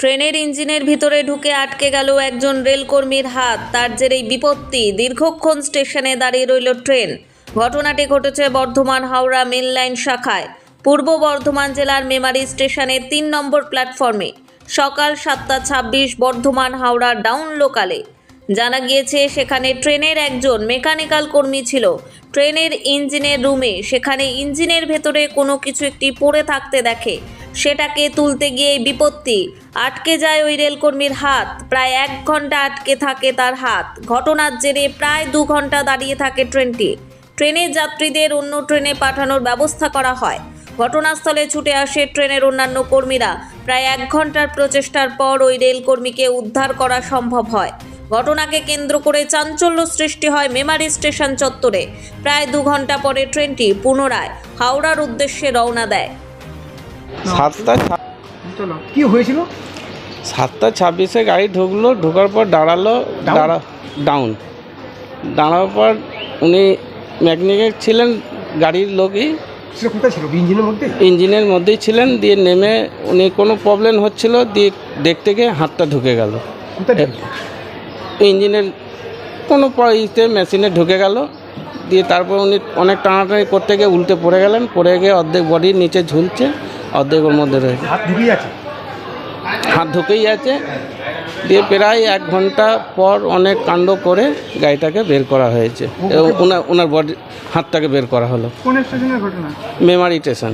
ট্রেনের ইঞ্জিনের ভিতরে ঢুকে আটকে গেল একজন রেলকর্মীর হাত। তার জেরেই বিপত্তি। দীর্ঘক্ষণ স্টেশনে দাঁড়িয়ে রইল ট্রেন। ঘটনাটি ঘটেছে বর্ধমান হাওড়া মেন লাইন শাখায়। পূর্ব বর্ধমান জেলার মেমারি স্টেশনের তিন নম্বর প্ল্যাটফর্মে। সকাল সাতটা ছাব্বিশ বর্ধমান হাওড়া ডাউন লোকালে। জানা গিয়েছে, সেখানে ট্রেনের একজন মেকানিক্যাল কর্মী ছিল। ট্রেনের ইঞ্জিনের রুমে, সেখানে ইঞ্জিনের ভেতরে কোনো কিছু একটি পড়ে থাকতে দেখে। সেটাকে তুলতে গিয়ে বিপত্তি। আটকে যায় ওই রেলকর্মীর হাত। প্রায় এক ঘণ্টা আটকে থাকে তার হাত। ঘটনার জেরে প্রায় দু ঘণ্টা দাঁড়িয়ে থাকে ট্রেনটি। ট্রেনের যাত্রীদের অন্য ট্রেনে পাঠানোর ব্যবস্থা করা হয়। ঘটনাস্থলে ছুটে আসে ট্রেনের অন্যান্য কর্মীরা। প্রায় এক ঘণ্টার প্রচেষ্টার পর ওই রেলকর্মীকে উদ্ধার করা সম্ভব হয়। ঘটনাকে কেন্দ্র করে চাঞ্চল্য সৃষ্টি হয় মেমারি স্টেশন চত্বরে। প্রায় দু ঘণ্টা পরে ট্রেনটি পুনরায় হাওড়ার উদ্দেশ্যে রওনা দেয়। সাতটা কি হয়েছিল? সাতটা ছাব্বিশে গাড়ি ঢুকলো ঢোকার পর দাঁড়াল দাঁড়া ডাউন দাঁড়ানোর পর উনি মেকানিক ছিলেন গাড়ির লোকই ইঞ্জিনের মধ্যে? ইঞ্জিনের মধ্যেই ছিলেন দিয়ে নেমে উনি কোনো প্রবলেম হচ্ছিল দিয়ে দেখতে গিয়ে হাতটা ঢুকে গেল। ইঞ্জিনের কোনো ইতে মেশিনে ঢুকে গেল দিয়ে তারপর উনি অনেক টানাটানি করতে গিয়ে উল্টে পড়ে গেলেন পড়ে গিয়ে অর্ধেক বডির নিচে ঝুলছে। অর্ধেক ওর মধ্যে রয়েছে হাত ঢুকিয়ে আছে? হাত ঢুকেই আছে। দিয়ে প্রায় এক ঘণ্টা পর অনেক কাণ্ড করে গাড়িটাকে বের করা হয়েছে। এবং ওনার ওনার বডি হাতটাকে বের করা হলো। কোন স্টেশনের ঘটনা? মেমারি স্টেশন।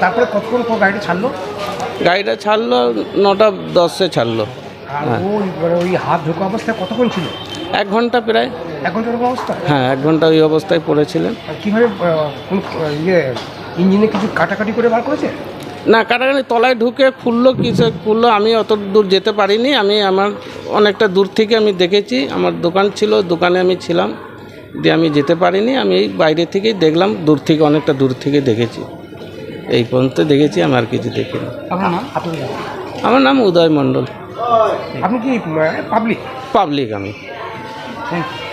তারপরে কতক্ষণ পর গাড়িটা ছাড়লো? গাড়িটা ছাড়লো নটা দশে ছাড়লো। আর হ্যাঁ। ওই ওই হাত ঢোকা অবস্থায় কতক্ষণ ছিল? এক ঘণ্টা প্রায়। এক উপর অবস্থা? হ্যাঁ এক ঘণ্টা ওই অবস্থায় পড়েছিলেন। আর কীভাবে কোন ইয়ে ইঞ্জিনে কিছু কাটাকাটি করে বার করেছে? না কাটাকাটি তলায় ঢুকে খুললো কিসে খুললো আমি অত দূর যেতে পারিনি। আমি আমার অনেকটা দূর থেকে আমি দেখেছি আমার দোকান ছিল দোকানে আমি ছিলাম দিয়ে আমি যেতে পারিনি। আমি এই বাইরে থেকেই দেখলাম দূর থেকে অনেকটা দূর থেকে দেখেছি। এই পর্যন্ত দেখেছি আমি আর কিছু দেখিনি। আপনার নাম? আমার নাম উদয় মণ্ডল। আপনি কি পাবলিক পাবলিক আমি। Thank you